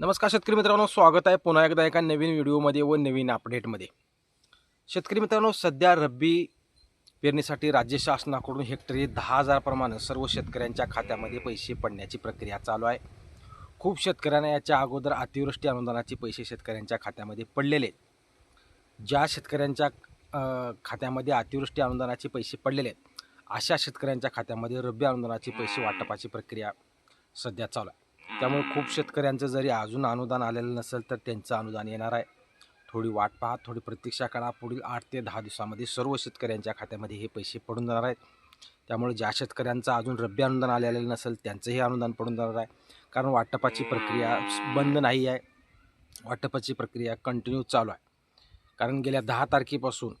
नमस्कार शेतकरी मित्रांनो स्वागत आहे पुन्हा एकदा एका नवीन व्हिडिओमध्ये व नवीन अपडेटमध्ये. शेतकरी मित्रांनो सध्या रब्बी पेरणीसाठी राज्य शासनाकडून हेक्टरी दहा हजारप्रमाणे सर्व शेतकऱ्यांच्या खात्यामध्ये पैसे पडण्याची प्रक्रिया चालू आहे. खूप शेतकऱ्यांना याच्या अगोदर अतिवृष्टी अनुदानाचे पैसे शेतकऱ्यांच्या खात्यामध्ये पडलेले ज्या शेतकऱ्यांच्या खात्यामध्ये अतिवृष्टी अनुदानाचे पैसे पडलेले आहेत अशा शेतकऱ्यांच्या खात्यामध्ये रब्बी अनुदानाचे पैसे वाटपाची प्रक्रिया सध्या चालू आहे. त्यामुळे खूप शेतकऱ्यांचं जरी अजून अनुदान आलेलं नसेल तर त्यांचं अनुदान येणार आहे. थोडी वाट पहा थोडी प्रतीक्षा करा. पुढील आठ ते दहा दिवसामध्ये सर्व शेतकऱ्यांच्या खात्यामध्ये हे पैसे पडून जाणार आहेत. त्यामुळे ज्या शेतकऱ्यांचं अजून रब्बी अनुदान आलेलं नसेल त्यांचंही अनुदान पडून जाणार आहे. कारण वाटपाची प्रक्रिया बंद नाही आहे. वाटपाची प्रक्रिया कंटिन्यू चालू आहे. कारण गेल्या दहा तारखेपासून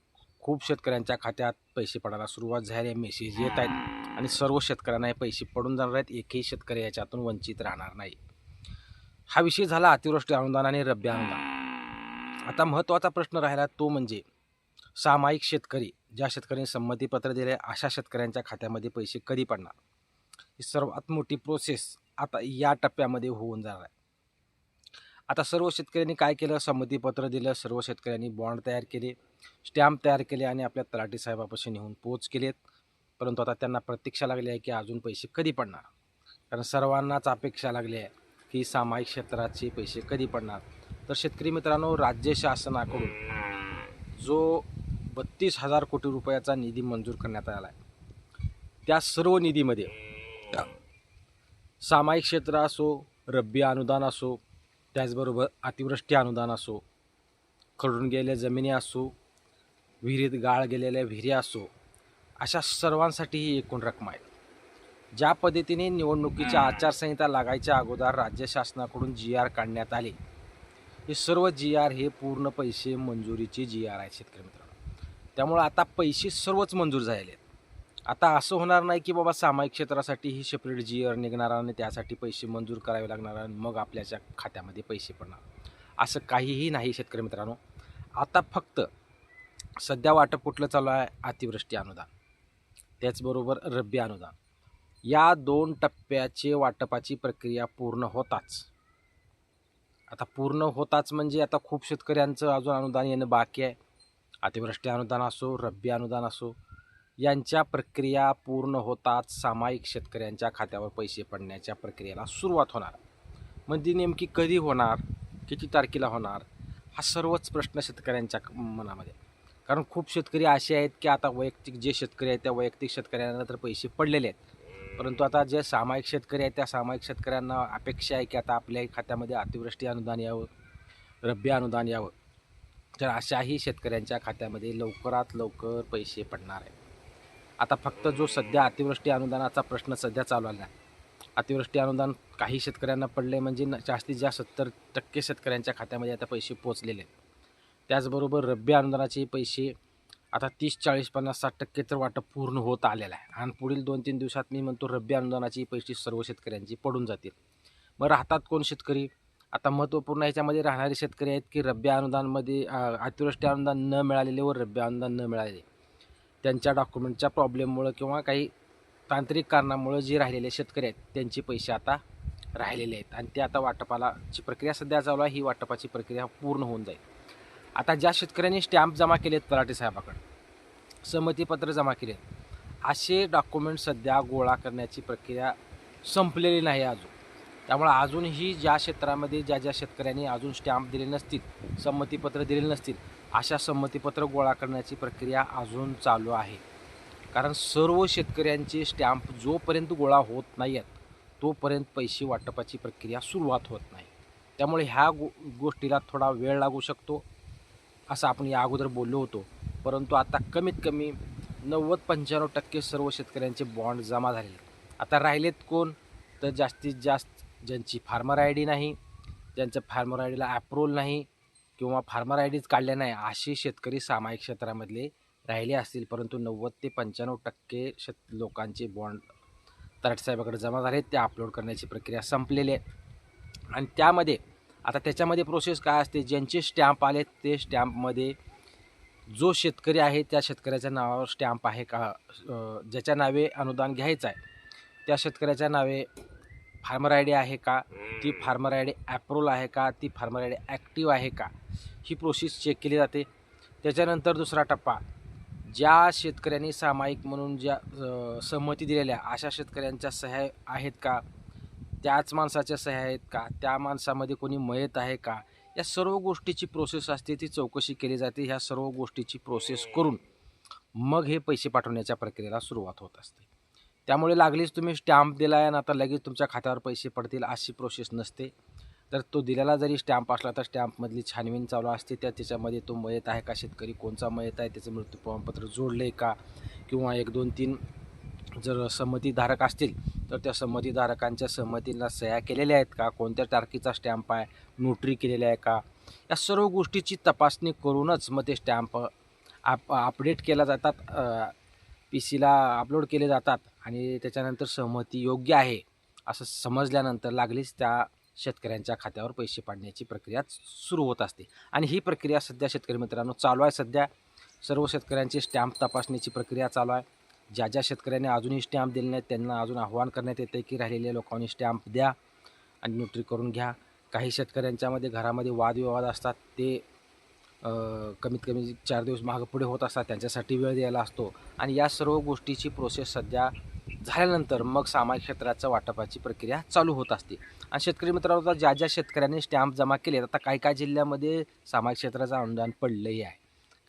खूप शेतकऱ्यांच्या खात्यात पैसे पडायला सुरुवात झाली आहे. मेसेज येत आहेत आणि सर्व शेतकऱ्यांना हे पैसे पडून जाणार आहेत. एकही शेतकरी याच्यातून वंचित राहणार नाही. हा विषय झाला अतिवृष्टी अनुदान आणि रब्बी अनुदान. आता महत्त्वाचा प्रश्न राहिला तो म्हणजे सामायिक शेतकरी ज्या शेतकऱ्यांनी संमतीपत्र दिले अशा शेतकऱ्यांच्या खात्यामध्ये पैसे कधी पडणार? ही सर्वात मोठी प्रोसेस आता या टप्प्यामध्ये होऊन जाणार आहे. आता सर्व शेतकऱ्यांनी काय केलं? संमतीपत्र दिलं सर्व शेतकऱ्यांनी बॉन्ड तयार केले स्टॅम्प तयार केले आणि आपल्या तलाठी साहेबापाशी नेऊन पोच केलेत. परंतु आता त्यांना प्रतीक्षा लागली आहे की अजून पैसे कधी पडणार? कारण सर्वांनाच अपेक्षा लागली आहे की सामायिक क्षेत्राचे पैसे कधी पडणार? तर शेतकरी मित्रांनो राज्य शासनाकडून जो बत्तीस हजार कोटी रुपयाचा निधी मंजूर करण्यात आला आहे त्या सर्व निधीमध्ये सामायिक क्षेत्र असो रब्बी अनुदान असो त्याचबरोबर अतिवृष्टी अनुदान असो खडून गेलेल्या जमिनी असो विहिरीत गाळ गेलेल्या विहिरी असो अशा सर्वांसाठी ही एकूण रक्कम आहे. ज्या पद्धतीने निवडणुकीच्या आचारसंहिता लागायच्या अगोदर राज्य शासनाकडून जी आर काढण्यात आले हे सर्व जी आर हे पूर्ण पैसे मंजुरीचे जी आर आहेत शेतकरी मित्रांनो. त्यामुळं आता पैसे सर्वच मंजूर झालेले आहेत. आता असं होणार नाही की बाबा सामायिक क्षेत्रासाठी ही सेपरेट जी आर निघणार आणि त्यासाठी पैसे मंजूर करावे लागणार आणि मग आपल्याच्या खात्यामध्ये पैसे पडणार. असं काहीही नाही शेतकरी मित्रांनो. आता फक्त सध्या वाटप कुठलं चालू आहे? अतिवृष्टी अनुदान. त्याचबरोबर रब्बी अनुदान. या दोन टप्प्याचे वाटपाची प्रक्रिया पूर्ण होताच. आता पूर्ण होताच म्हणजे आता खूप शेतकऱ्यांचं अजून अनुदान येणं बाकी आहे. अतिवृष्टी अनुदान असो रब्बी अनुदान असो यांच्या प्रक्रिया पूर्ण होताच सामायिक शेतकऱ्यांच्या खात्यावर पैसे पडण्याच्या प्रक्रियेला सुरुवात होणार. म्हणजे नेमकी कधी होणार किती तारखेला होणार हा सर्वच प्रश्न शेतकऱ्यांच्या मनामध्ये. कारण खूप शेतकरी असे आहेत की आता वैयक्तिक जे शेतकरी आहेत त्या वैयक्तिक शेतकऱ्यांना तर पैसे पडलेले आहेत. परंतु आता जे सामायिक शेतकरी आहेत त्या सामायिक शेतकऱ्यांना अपेक्षा आहे की आता आपल्या खात्यामध्ये अतिवृष्टी अनुदान यावं रब्बी अनुदान यावं. तर अशाही शेतकऱ्यांच्या खात्यामध्ये लवकरात लवकर पैसे पडणार आहेत. आता फक्त जो सध्या अतिवृष्टी अनुदानाचा प्रश्न सध्या चालू आला आहे. अतिवृष्टी अनुदान काही शेतकऱ्यांना पडले म्हणजे न- जास्तीत जास्त सत्तर टक्के शेतकऱ्यांच्या खात्यामध्ये आता पैसे पोचलेले आहेत. त्याचबरोबर रब्बी अनुदानाचे पैसे आता तीस चाळीस पन्नास साठ टक्के तर वाटप पूर्ण होत आलेलं आहे. आणि पुढील दोन तीन दिवसात मी म्हणतो रब्बी अनुदानाची पैसे सर्व शेतकऱ्यांची पडून जातील. मग राहतात कोण शेतकरी? आता महत्त्वपूर्ण ह्याच्यामध्ये राहणारे शेतकरी आहेत की रब्बी अनुदानमध्ये अतिवृष्टी अनुदान न मिळालेले व रब्बी अनुदान न मिळालेले. त्यांच्या डॉक्युमेंटच्या प्रॉब्लेममुळं किंवा काही तांत्रिक कारणामुळं जे राहिलेले शेतकरी आहेत त्यांचे पैसे आता राहिलेले आहेत. आणि ते आता वाटपालाची प्रक्रिया सध्या चालू आहे ही वाटपाची प्रक्रिया पूर्ण होऊन जाईल. आता ज्या शेतकऱ्यांनी स्टॅम्प जमा केलेत तलाठी साहेबाकडे संमतीपत्र जमा केलेत असे डॉक्युमेंट सध्या गोळा करण्याची प्रक्रिया संपलेली नाही अजून. त्यामुळे अजूनही ज्या क्षेत्रामध्ये ज्या ज्या शेतकऱ्यांनी अजून स्टॅम्प दिले नसतील संमतीपत्र दिलेले नसतील अशा संमतीपत्र गोळा करण्याची प्रक्रिया अजून चालू आहे. कारण सर्व शेतकऱ्यांचे स्टॅम्प जोपर्यंत गोळा होत नाही आहेत तोपर्यंत पैसे वाटपाची प्रक्रिया सुरुवात होत नाही. त्यामुळे ह्या गो गोष्टीला थोडा वेळ लागू शकतो असं आपण या अगोदर बोललो होतो. परंतु आता कमीत कमी नव्वद पंच्याण्णव टक्के सर्व शेतकऱ्यांचे बॉन्ड जमा झालेले आता राहिलेत कोण? तर जास्तीत जास्त ज्यांची फार्मर आय डी नाही ज्यांच्या फार्मर आय डीला ॲप्रूव्हल नाही किंवा फार्मर आय डीच काढल्या नाही असे शेतकरी सामायिक क्षेत्रामधले राहिले असतील. परंतु नव्वद ते पंच्याण्णव टक्के शेत लोकांचे बॉन्ड तराटसाहेबाकडे जमा झाले त्या अपलोड करण्याची प्रक्रिया संपलेली आहे. आणि त्यामध्ये आता त्याच्यामध्ये प्रोसेस काय असते? ज्यांचे स्टॅम्प आले ते स्टॅम्पमध्ये जो शेतकरी आहे त्या शेतकऱ्याच्या नावावर स्टॅम्प आहे का? ज्याच्या नावे अनुदान घ्यायचं आहे त्या शेतकऱ्याच्या नावे फार्मर आय डी आहे का? ती फार्मर आय डी ॲप्रूव्हल आहे का? ती फार्मर आय डी ॲक्टिव्ह आहे का? ही प्रोसेस चेक केली जाते. त्याच्यानंतर दुसरा टप्पा ज्या शेतकऱ्यांनी सामायिक म्हणून ज्या सहमती संमती दिलेल्या अशा शेतकऱ्यांच्या सह्या आहेत का? त्याच माणसाच्या सह्या आहेत का? त्या माणसामध्ये कोणी मयत आहे का? या सर्व गोष्टीची प्रोसेस असते ती चौकशी केली जाते ह्या सर्व गोष्टीची प्रोसेस करून. मग हे पैसे पाठवण्याच्या प्रक्रियेला सुरुवात होत असते. त्यामुळे लागलीच तुम्ही स्टॅम्प दिला आहे आणि आता लगेच तुमच्या खात्यावर पैसे पडतील अशी प्रोसेस नसते. तर तो दिलेला जरी स्टॅम्प असला तर स्टॅम्पमधली छानबीन चालू असते. त्या त्याच्यामध्ये तो मयत आहे का शेतकरी? कोणचा मयत आहे? त्याचं मृत्यू प्रमाणपत्र जोडलं आहे का? किंवा एक दोन तीन जर संमतीधारक असतील तर त्या संमतीधारकांच्या संमतीला सह्या केलेल्या आहेत का? कोणत्या तारखेचा स्टॅम्प आहे? नोटरी केलेल्या आहे का? या सर्व गोष्टीची तपासणी करूनच मग ते स्टॅम्प आप अपडेट केल्या जातात. पी सीला अपलोड केले जातात आणि त्याच्यानंतर सहमती योग्य आहे असं समजल्यानंतर लागलीच त्या शेतकऱ्यांच्या खात्यावर पैसे पाडण्याची प्रक्रिया सुरू होत असते. आणि ही प्रक्रिया सध्या शेतकरी मित्रांनो चालू आहे. सध्या सर्व शेतकऱ्यांची स्टॅम्प तपासण्याची प्रक्रिया चालू आहे. ज्या ज्या शेतकऱ्यांनी अजूनही स्टॅम्प दिले नाहीत त्यांना अजून आव्हान करण्यात येते की राहिलेल्या लोकांनी स्टॅम्प द्या आणि नोटरी करून घ्या. काही शेतकऱ्यांच्यामध्ये घरामध्ये वादविवाद असतात. ते कमीत कमी चार दिवस मागं पुढे होत असतात. त्यांच्यासाठी वेळ द्यायला असतो. आणि या सर्व गोष्टीची प्रोसेस सध्या झाल्यानंतर मग सामाजिक क्षेत्राचं वाटपाची प्रक्रिया चालू होत असते. आणि शेतकरी मित्रांनो आता ज्या ज्या शेतकऱ्यांनी स्टॅम्प जमा केले आता काही काही जिल्ह्यामध्ये सामाजिक क्षेत्राचं अनुदान पडलंही आहे.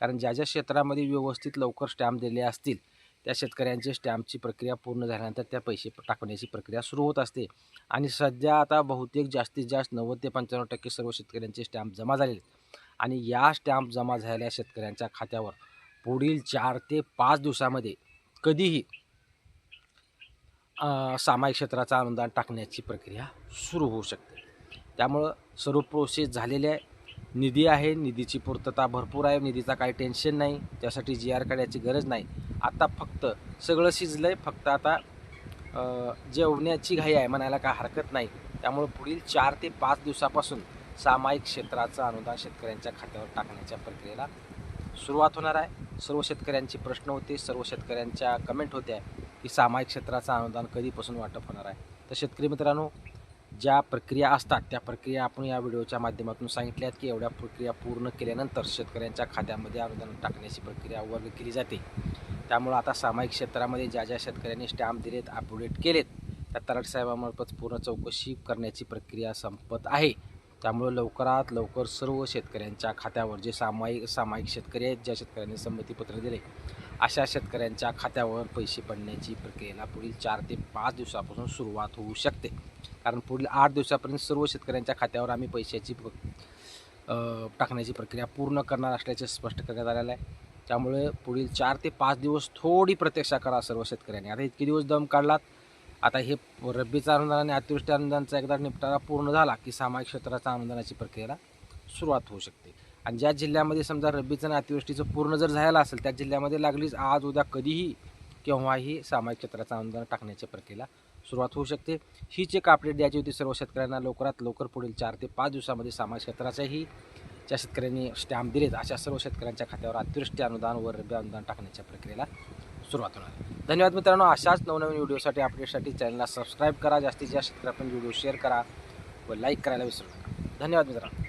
कारण ज्या ज्या क्षेत्रामध्ये व्यवस्थित लवकर स्टॅम्प दिले असतील त्या शेतकऱ्यांची स्टॅम्पची प्रक्रिया पूर्ण झाल्यानंतर त्या पैसे टाकण्याची प्रक्रिया सुरू होत असते. आणि सध्या आता बहुतेक जास्तीत जास्त नव्वद ते पंच्याण्णव टक्के सर्व शेतकऱ्यांचे स्टॅम्प जमा झालेले आहेत. आणि या स्टॅम्प जमा झालेल्या शेतकऱ्यांच्या खात्यावर पुढील चार ते पाच दिवसामध्ये कधीही सामायिक क्षेत्राचा अनुदान टाकण्याची प्रक्रिया सुरू होऊ शकते. त्यामुळं सर्व प्रोसेस झालेली आहे निधी आहे निधीची पूर्तता भरपूर आहे निधीचा काही टेन्शन नाही त्यासाठी जी आर काढायची गरज नाही. आता फक्त सगळं शिजलं आहे फक्त आता जेवण्याची घाई आहे म्हणायला काय हरकत नाही. त्यामुळे पुढील चार ते पाच दिवसापासून सामायिक क्षेत्राचं अनुदान शेतकऱ्यांच्या खात्यावर टाकण्याच्या प्रक्रियेला सुरुवात होणार आहे. सर्व शेतकऱ्यांचे प्रश्न होते सर्व शेतकऱ्यांच्या कमेंट होत्या. की सामायिक क्षेत्राचं अनुदान कधीपासून वाटप होणार आहे? तर शेतकरी मित्रांनो ज्या प्रक्रिया असतात त्या प्रक्रिया आपण या व्हिडिओच्या माध्यमातून सांगितल्या आहेत की एवढ्या प्रक्रिया पूर्ण केल्यानंतर शेतकऱ्यांच्या खात्यामध्ये अनुदान टाकण्याची प्रक्रिया वर्ग केली जाते. त्यामुळं आता सामायिक क्षेत्रामध्ये ज्या ज्या शेतकऱ्यांनी स्टॅम्प दिलेत अपडेट केलेत त्या तलाठी साहेबामार्फत पूर्ण चौकशी करण्याची प्रक्रिया संपत आहे. त्यामुळं लवकरात लवकर सर्व शेतकऱ्यांच्या खात्यावर जे सामायिक सामायिक शेतकरी आहेत ज्या शेतकऱ्यांनी संमतीपत्र दिले अशा शेतकऱ्यांच्या खात्यावर पैसे पडण्याची प्रक्रियेला पुढील चार ते पाच दिवसापासून सुरुवात होऊ शकते. कारण पुढील आठ दिवसापर्यंत सर्व शेतकऱ्यांच्या खात्यावर आम्ही पैशाची टाकण्याची प्रक्रिया पूर्ण करणार असल्याचे स्पष्ट करण्यात आलेलं आहे. त्यामुळे पुढील चार ते पाच दिवस थोडी प्रतीक्षा करा सर्व शेतकऱ्यांनी. आता इतके दिवस दम काढलात आता हे रब्बीचा अनुदान आणि अतिवृष्टी अनुदानचा एकदा निपटारा पूर्ण झाला की सामाजिक क्षेत्राच्या अनुदानाची प्रक्रियेला सुरुवात होऊ शकते. आणि ज्या जिल्ह्यामध्ये समजा रब्बीचं आणि अतिवृष्टीचं पूर्ण जर झालं असेल त्या जिल्ह्यामध्ये लागलीच आज उद्या कधीही केव्हाही सामाजिक क्षेत्राचं अनुदान टाकण्याच्या प्रक्रियेला सुरुवात होऊ शकते. हीच एक अपडेट द्यायची होती सर्व शेतकऱ्यांना. लवकरात लवकर पुढील चार ते पाच दिवसामध्ये सामाजिक क्षेत्राचाही ज्या शेतकऱ्यांनी स्टॅम्प दिलेत अशा सर्व शेतकऱ्यांच्या खात्यावर अतिवृष्टी अनुदान व रब्बी अनुदान टाकण्याच्या प्रक्रियेला सुरुवात होणार धन्यवाद मित्रांनो. अशाच नवनवीन व्हिडिओसाठी अपडेटसाठी चॅनलला सबस्क्राईब करा. जास्तीत जास्त शेतकऱ्यांपर्यंत व्हिडिओ शेअर करा व लाईक करायला विसरू नका. धन्यवाद मित्रांनो.